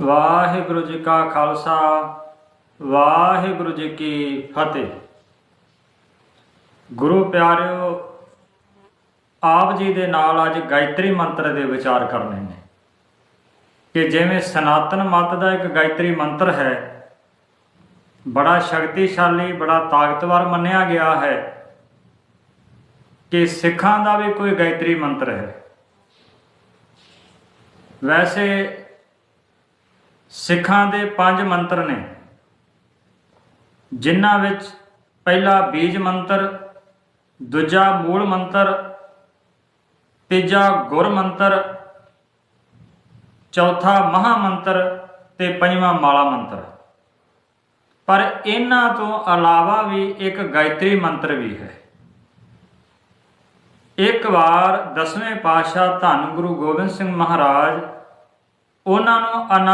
ਵਾਹਿਗੁਰੂ ਜੀ ਕਾ ਖਾਲਸਾ, ਵਾਹਿਗੁਰੂ ਜੀ ਕੀ ਫਤਿਹ। ਗੁਰੂ ਪਿਆਰਿਓ, ਆਪ ਜੀ ਦੇ ਨਾਲ ਅੱਜ ਗਾਇਤਰੀ ਮੰਤਰ ਦੇ ਵਿਚਾਰ ਕਰਨੇ ਨੇ। ਕਿ ਜਿਵੇਂ ਸਨਾਤਨ ਮਤ ਦਾ ਇੱਕ ਗਾਇਤਰੀ ਮੰਤਰ ਹੈ, ਬੜਾ ਸ਼ਕਤੀਸ਼ਾਲੀ, ਬੜਾ ਤਾਕਤਵਰ ਮੰਨਿਆ ਗਿਆ ਹੈ, ਕਿ ਸਿੱਖਾਂ ਦਾ ਵੀ ਕੋਈ ਗਾਇਤਰੀ ਮੰਤਰ ਹੈ। ਵੈਸੇ ਸਿੱਖਾਂ ਦੇ ਪੰਜ ਮੰਤਰ ਨੇ, ਜਿਨ੍ਹਾਂ ਵਿੱਚ ਪਹਿਲਾ ਬੀਜ ਮੰਤਰ, ਦੂਜਾ ਮੂਲ ਮੰਤਰ, ਤੀਜਾ ਗੁਰ ਮੰਤਰ, ਚੌਥਾ ਮਹਾ ਮੰਤਰ ਤੇ ਪੰਜਵਾਂ ਮਾਲਾ ਮੰਤਰ। ਪਰ ਇਹਨਾਂ ਤੋਂ ਇਲਾਵਾ ਵੀ ਇੱਕ ਗਾਇਤਰੀ ਮੰਤਰ ਵੀ ਹੈ। ਇੱਕ ਵਾਰ ਦਸਵੇਂ ਪਾਤਸ਼ਾਹ ਧੰਨ ਗੁਰੂ ਗੋਬਿੰਦ ਸਿੰਘ ਮਹਾਰਾਜ ਉਹਨਾਂ ਨੂੰ ਆਨੰਦ